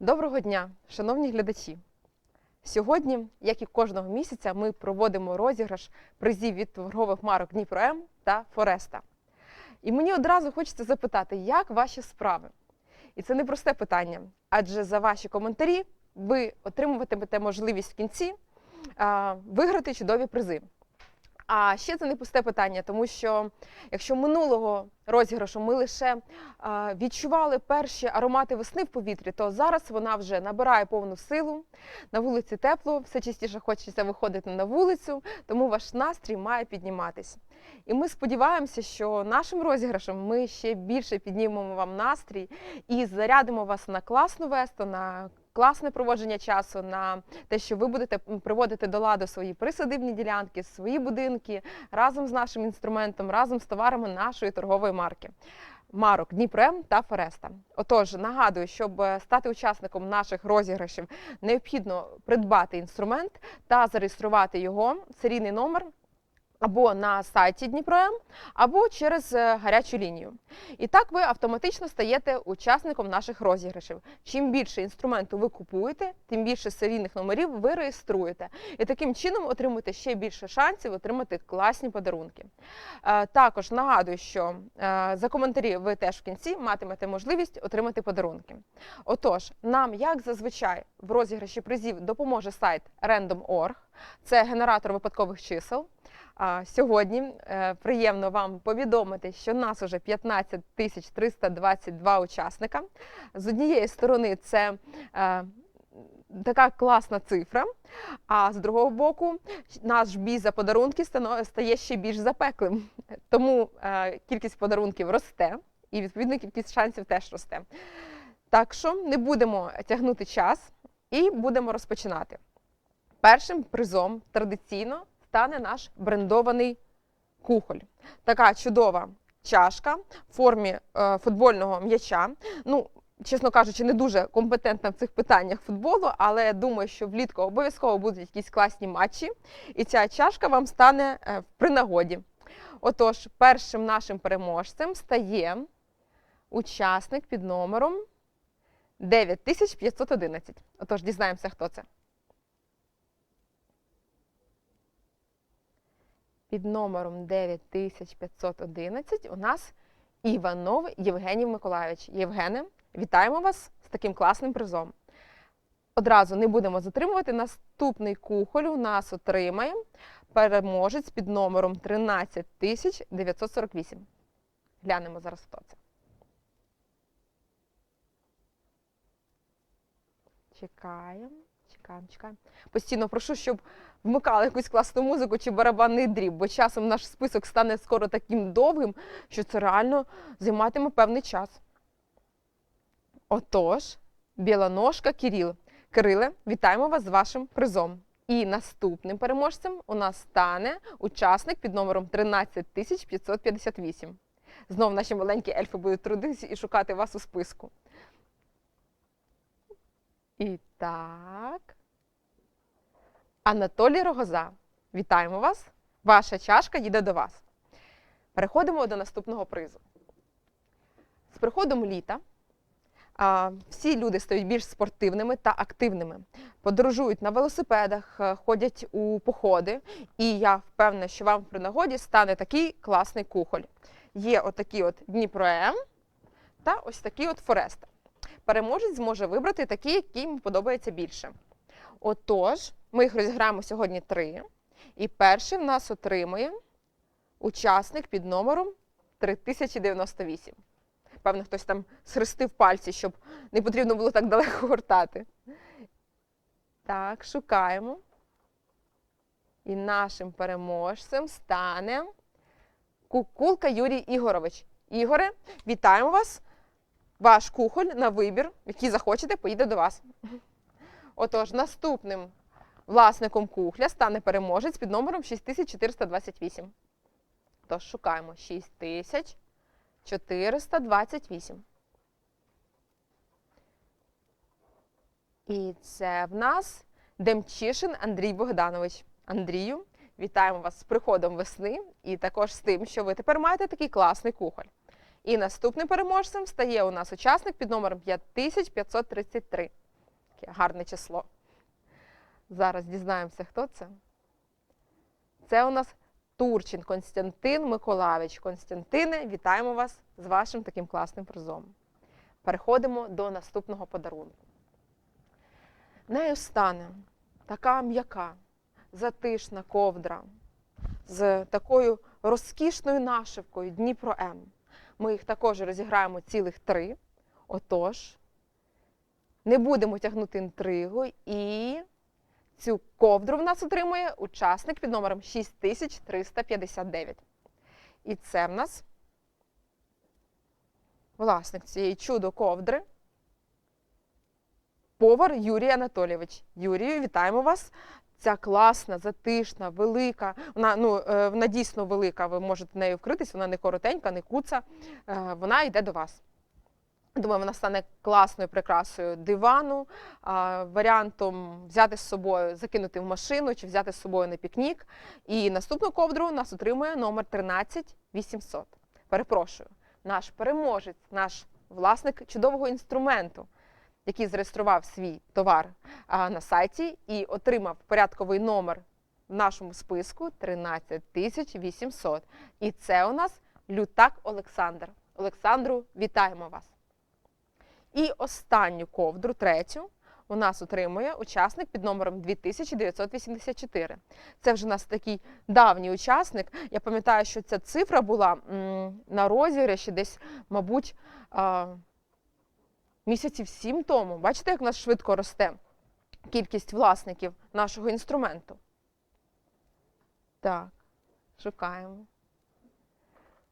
Доброго дня, шановні глядачі! Сьогодні, як і кожного місяця, ми проводимо розіграш призів від торгових марок Дніпро М та Фореста. І мені одразу хочеться запитати, як ваші справи? І це не просте питання, адже за ваші коментарі ви отримуватимете можливість в кінці а, виграти чудові призи. А ще це не пусте питання, тому що якщо минулого розіграшу ми лише відчували перші аромати весни в повітрі, то зараз вона вже набирає повну силу. На вулиці тепло, все частіше хочеться виходити на вулицю, тому ваш настрій має підніматись. І ми сподіваємося, що нашим розіграшем ми ще більше піднімемо вам настрій і зарядимо вас на класну весту, на класне проводження часу, на те, що ви будете приводити до ладу свої присадибні ділянки, свої будинки разом з нашим інструментом, разом з товарами нашої торгової марки. Марок Дніпрем та Фореста. Отож, нагадую, щоб стати учасником наших розіграшів, необхідно придбати інструмент та зареєструвати його серійний номер або на сайті Дніпром, або через е, гарячу лінію. І так ви автоматично стаєте учасником наших розіграшів. Чим більше інструменту ви купуєте, тим більше серійних номерів ви реєструєте. І таким чином отримуєте ще більше шансів отримати класні подарунки. Е, Також нагадую, що е, за коментарі ви теж в кінці матимете можливість отримати подарунки. Отож, нам, як зазвичай, в розіграші призів допоможе сайт Random.org. Це генератор випадкових чисел. Сьогодні е, приємно вам повідомити, що нас уже 15 322 учасника. З однієї сторони, це е, така класна цифра, а з другого боку, наш бій за подарунки стає ще більш запеклим. Тому е, кількість подарунків росте, і відповідно кількість шансів теж росте. Так що не будемо тягнути час і будемо розпочинати. Першим призом традиційно стане наш брендований кухоль. Така чудова чашка в формі е, футбольного м'яча. Ну, чесно кажучи, не дуже компетентна в цих питаннях футболу, але думаю, що влітку обов'язково будуть якісь класні матчі, і ця чашка вам стане е, при нагоді. Отож, першим нашим переможцем стає учасник під номером 9511. Отож, дізнаємося, хто це. Під номером 9511 у нас Іванов Євгеній Миколайович. Євгене, вітаємо вас з таким класним призом. Одразу не будемо затримувати. Наступний кухоль у нас отримає переможець під номером 13948. Глянемо зараз, хто це. Чекаємо, чекаємо, чекаємо. Постійно прошу, щоб вмикали якусь класну музику чи барабанний дріб, бо часом наш список стане скоро таким довгим, що це реально займатиме певний час. Отож, білоножка Кіріл. Кириле, вітаємо вас з вашим призом. І наступним переможцем у нас стане учасник під номером 13558. Знов наші маленькі ельфи будуть трудитися і шукати вас у списку. І так. Анатолій Рогоза, вітаємо вас! Ваша чашка їде до вас. Переходимо до наступного призу. З приходом літа всі люди стають більш спортивними та активними, подорожують на велосипедах, е, ходять у походи, і я впевнена, що вам при нагоді стане такий класний кухоль. Є отакі от Дніпро М та ось такий от Фореста. Переможець зможе вибрати такий, який йому подобається більше. Отож, ми їх розіграємо сьогодні три. І перший в нас отримує учасник під номером 3098. Певно, хтось там схрестив пальці, щоб не потрібно було так далеко гортати. Так, шукаємо. І нашим переможцем стане Кукулка Юрій Ігорович. Ігоре, вітаємо вас! Ваш кухоль на вибір, який захочете, поїде до вас. Отож, наступним власником кухля стане переможець під номером 6428. Тож шукаємо 6428. І це в нас Демчишин Андрій Богданович. Андрію, вітаємо вас з приходом весни і також з тим, що ви тепер маєте такий класний кухоль. І наступним переможцем стає у нас учасник під номером 5533. Яке гарне число. Зараз дізнаємося, хто це. Це у нас Турчин Константин Миколаївич. Константине, вітаємо вас з вашим таким класним призом. Переходимо до наступного подарунку. Нею стане така м'яка, затишна ковдра з такою розкішною нашивкою Дніпро М. Ми їх також розіграємо цілих три. Отож, не будемо тягнути інтригу і цю ковдру в нас отримує учасник під номером 6359. І це в нас власник цієї чудо ковдри. Повар Юрій Анатолійович. Юрію, вітаємо вас. Ця класна, затишна, велика. Вона ну е, вона дійсно велика. Ви можете нею вкритись, вона не коротенька, не куца. Е, Вона йде до вас. Думаю, вона стане класною прикрасою дивану, варіантом взяти з собою, закинути в машину чи взяти з собою на пікнік. І наступну ковдру нас отримує номер 13800. Перепрошую, наш переможець, наш власник чудового інструменту, який зареєстрував свій товар на сайті і отримав порядковий номер в нашому списку 13800. І це у нас Лютак Олександр. Олександру, вітаємо вас! І останню ковдру, третю, у нас отримує учасник під номером 2984. Це вже у нас такий давній учасник. Я пам'ятаю, що ця цифра була на розіграші десь, мабуть, місяців сім тому. Бачите, як в нас швидко росте кількість власників нашого інструменту? Так, шукаємо.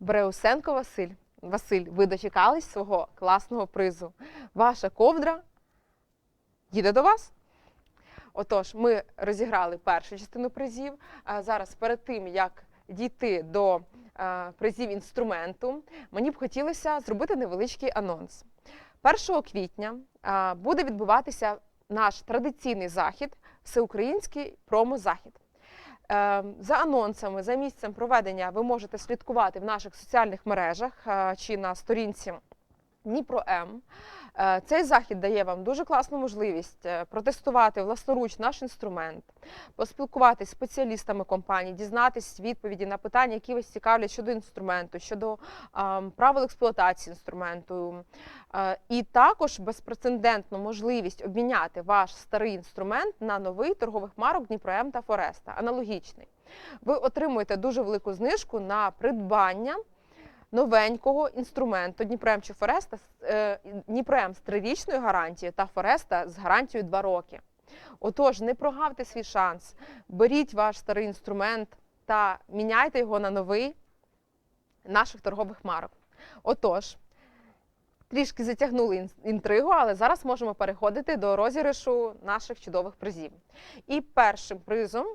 Бреусенко Василь. Василь, ви дочекались свого класного призу. Ваша ковдра їде до вас. Отож, ми розіграли першу частину призів. А зараз, перед тим як дійти до призів інструменту, мені б хотілося зробити невеличкий анонс. 1 квітня буде відбуватися наш традиційний захід, всеукраїнський промо-захід. Е, За анонсами, за місцем проведення ви можете слідкувати в наших соціальних мережах е, чи на сторінці Дніпро М. Е, Цей захід дає вам дуже класну можливість е, протестувати власноруч наш інструмент, поспілкуватися з спеціалістами компанії, дізнатись відповіді на питання, які вас цікавлять щодо інструменту, щодо правил експлуатації інструменту. Е, І також безпрецедентну можливість обміняти ваш старий інструмент на новий торгових марок Дніпро М та Фореста, аналогічний. Ви отримуєте дуже велику знижку на придбання новенького інструменту Дніпром чи Фореста е, Дніпром з трирічною гарантією та Фореста з гарантією 2 роки. Отож, не прогавте свій шанс, беріть ваш старий інструмент та міняйте його на новий наших торгових марок. Отож, трішки затягнули інтригу, але зараз можемо переходити до розіграшу наших чудових призів. І першим призом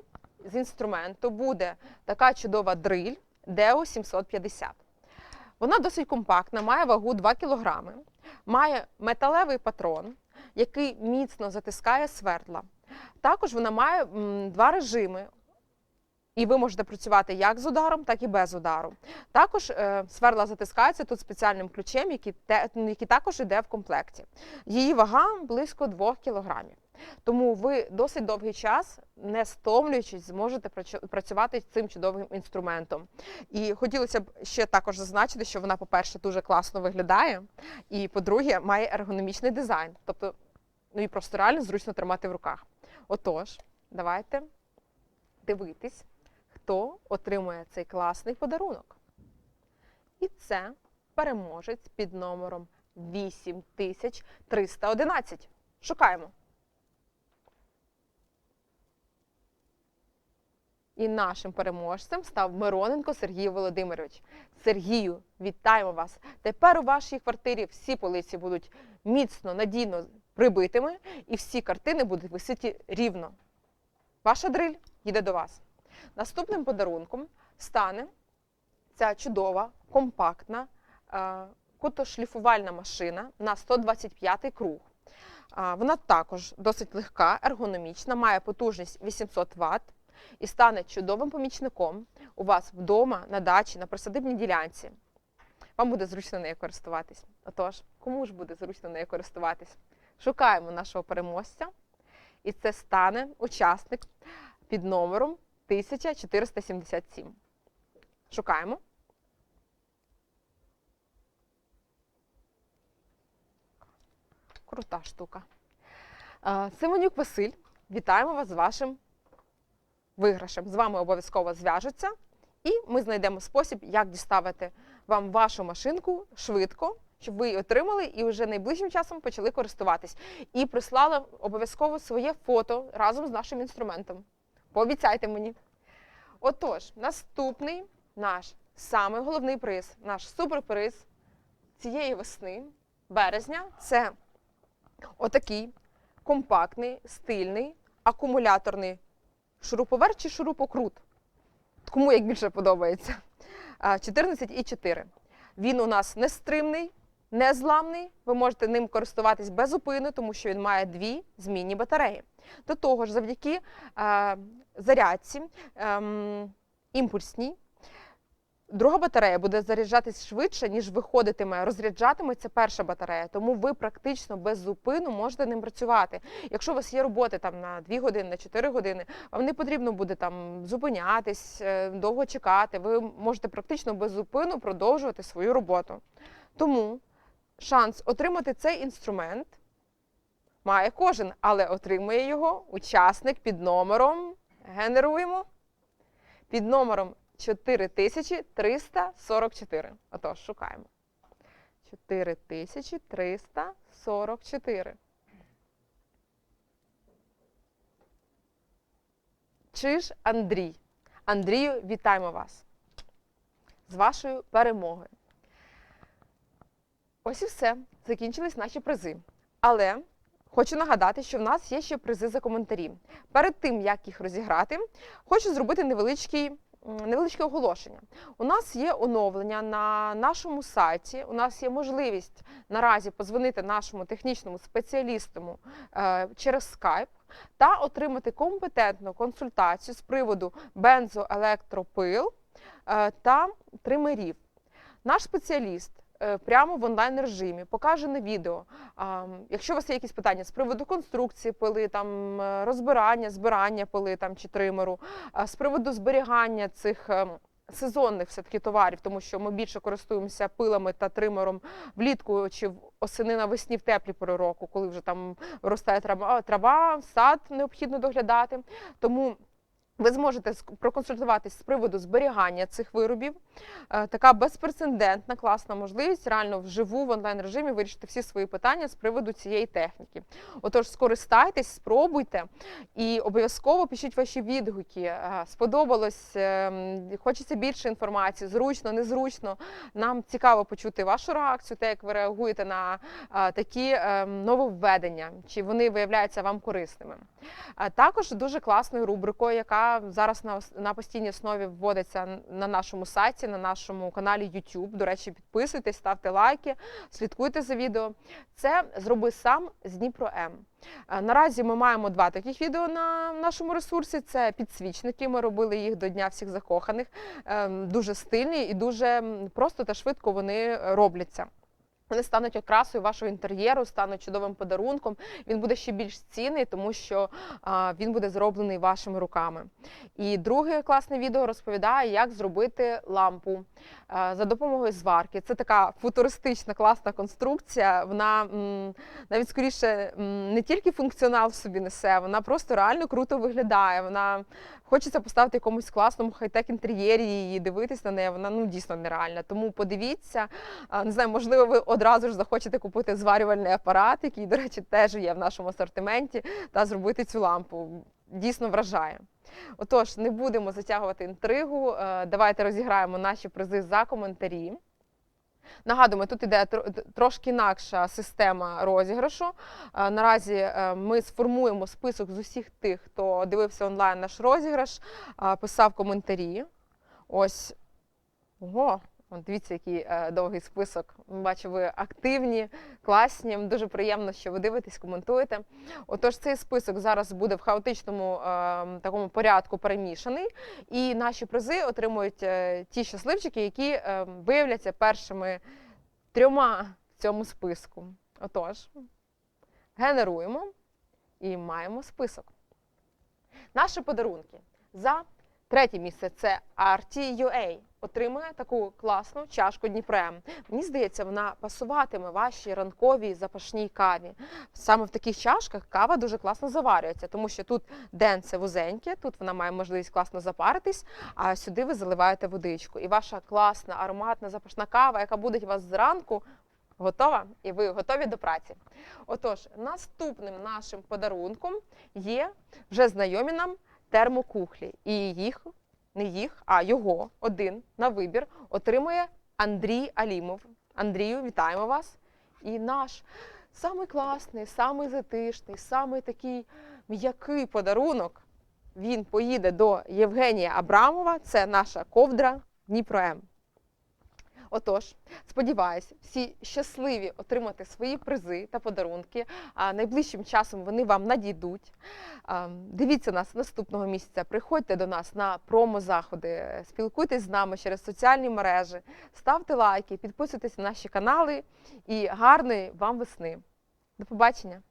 з інструменту буде така чудова дриль Deo 750. Вона досить компактна, має вагу 2 кг, має металевий патрон, який міцно затискає свердла. Також вона має два режими. І ви можете працювати як з ударом, так і без удару. Також е, сверла затискаються тут спеціальним ключем, який, те, який також йде в комплекті. Її вага близько 2 кілограмів. Тому ви досить довгий час, не стомлюючись, зможете працю- працювати цим чудовим інструментом. І хотілося б ще також зазначити, що вона, по-перше, дуже класно виглядає, і по-друге, має ергономічний дизайн. Тобто, ну і просто реально зручно тримати в руках. Отож, давайте дивитись, хто отримує цей класний подарунок. І це переможець під номером 8311. Шукаємо. І нашим переможцем став Мироненко Сергій Володимирович. Сергію, вітаємо вас! Тепер у вашій квартирі всі полиці будуть міцно, надійно прибитими, і всі картини будуть висіти рівно. Ваша дриль їде до вас. Наступним подарунком стане ця чудова, компактна е, кутошліфувальна машина на 125 круг. Вона також досить легка, ергономічна, має потужність 800 Вт і стане чудовим помічником у вас вдома, на дачі, на присадибній ділянці. Вам буде зручно нею користуватись. Отож, кому ж буде зручно нею користуватись? Шукаємо нашого переможця. І це стане учасник під номером 1477. Шукаємо. Крута штука. Симонюк Василь, вітаємо вас з вашим виграшем. З вами обов'язково зв'яжуться, і ми знайдемо спосіб, як діставити вам вашу машинку швидко, щоб ви її отримали і вже найближчим часом почали користуватись. І прислали обов'язково своє фото разом з нашим інструментом. Пообіцяйте мені. Отож, наступний наш самий головний приз, наш суперприз цієї весни, березня, це отакий компактний, стильний, акумуляторний шуруповерт чи шурупокрут. Кому як більше подобається. А, 14,4. Він у нас не стримний, не зламний. Ви можете ним користуватись без зупини, тому що він має дві змінні батареї. До того ж, завдяки е, зарядці ем, імпульсній, друга батарея буде заряджатись швидше, ніж виходитиме, розряджатиметься перша батарея. Тому ви практично без зупину можете ним працювати. Якщо у вас є роботи там на 2 години, на 4 години, вам не потрібно буде там зупинятись, е, довго чекати. Ви можете практично без зупину продовжувати свою роботу. Тому шанс отримати цей інструмент має кожен, але отримує його учасник під номером. Генеруємо під номером 4344. Отож, шукаємо. 4344. Чи ж Андрій? Андрію, вітаємо вас з вашою перемогою. Ось і все. Закінчились наші призи. Але хочу нагадати, що в нас є ще призи за коментарі. Перед тим, як їх розіграти, хочу зробити невеличкий невеличке оголошення. У нас є оновлення на нашому сайті. У нас є можливість наразі позвонити нашому технічному спеціалісту е, через Skype та отримати компетентну консультацію з приводу бензоелектропил е, та тримерів. Наш спеціаліст прямо в онлайн режимі покаже на відео. Якщо у вас є якісь питання з приводу конструкції пили, там е, розбирання, збирання пили там чи тримеру, з приводу зберігання цих. ем, Сезонних все-таки товарів, тому що ми більше користуємося пилами та тримером влітку чи в осени навесні в теплі пори року, коли вже там росте трава, трава, сад необхідно доглядати. Тому ви зможете проконсультуватись з приводу зберігання цих виробів. Е, Така безпрецедентна, класна можливість реально вживу в онлайн режимі вирішити всі свої питання з приводу цієї техніки. Отож, скористайтесь, спробуйте і обов'язково пишіть ваші відгуки. Е, Сподобалось, е, хочеться більше інформації, зручно, незручно. Нам цікаво почути вашу реакцію, те, як ви реагуєте на е, такі е, нововведення, чи вони виявляються вам корисними. Також дуже класною рубрикою, яка зараз на, на постійній основі вводиться на нашому сайті, на нашому каналі YouTube. До речі, підписуйтесь, ставте лайки, слідкуйте за відео. Це зроби сам з Дніпро М. Е, Наразі ми маємо два таких відео на нашому ресурсі. Це підсвічники. Ми робили їх до Дня всіх закоханих. Ем, Дуже стильні і дуже просто та швидко вони е, робляться. Вони стануть окрасою вашого інтер'єру, стануть чудовим подарунком. Він буде ще більш цінний, тому що а, він буде зроблений вашими руками. І друге класне відео розповідає, як зробити лампу а, за допомогою зварки. Це така футуристична класна конструкція. Вона м, навіть скоріше м, не тільки функціонал в собі несе, вона просто реально круто виглядає. Вона хочеться поставити якомусь класному хай-тек інтер'єрі її, дивитись на неї. Вона ну дійсно нереальна. Тому подивіться. Не знаю, можливо, ви одразу ж захочете купити зварювальний апарат, який, до речі, теж є в нашому асортименті, та зробити цю лампу. Дійсно вражає. Отож, не будемо затягувати інтригу. е, Давайте розіграємо наші призи за коментарі. Нагадуємо, тут іде трошки інакша система розіграшу. Е, Наразі е, ми сформуємо список з усіх тих, хто дивився онлайн наш розіграш, е, писав коментарі. Ось. Ого, От дивіться, який е, довгий список. Бачу, ви активні, класні. Дуже приємно, що ви дивитесь, коментуєте. Отож, цей список зараз буде в хаотичному е, такому порядку перемішаний, і наші призи отримують е, ті щасливчики, які е, виявляться першими трьома в цьому списку. Отож, Генеруємо і маємо список. Наші подарунки за третє місце це RT.UA. Отримує таку класну чашку Дніпрем. Мені здається, вона пасуватиме вашій ранковій запашній каві. Саме в таких чашках кава дуже класно заварюється, тому що тут денце вузеньке, тут вона має можливість класно запаритись, а сюди ви заливаєте водичку. І ваша класна, ароматна запашна кава, яка буде у вас зранку, готова, і ви готові до праці. Отож, наступним нашим подарунком є вже знайомі нам термокухлі. І їх, не їх, а його один на вибір отримує Андрій Алімов. Андрію, вітаємо вас! І наш самий класний, самий затишний, самий такий м'який подарунок. Він поїде до Євгенія Абрамова. Це наша ковдра Дніпро М. Отож, сподіваюся, всі щасливі отримати свої призи та подарунки. А найближчим часом вони вам надійдуть. Дивіться нас наступного місяця. Приходьте до нас на промо-заходи, спілкуйтесь з нами через соціальні мережі, ставте лайки, підписуйтесь на наші канали і гарної вам весни. До побачення!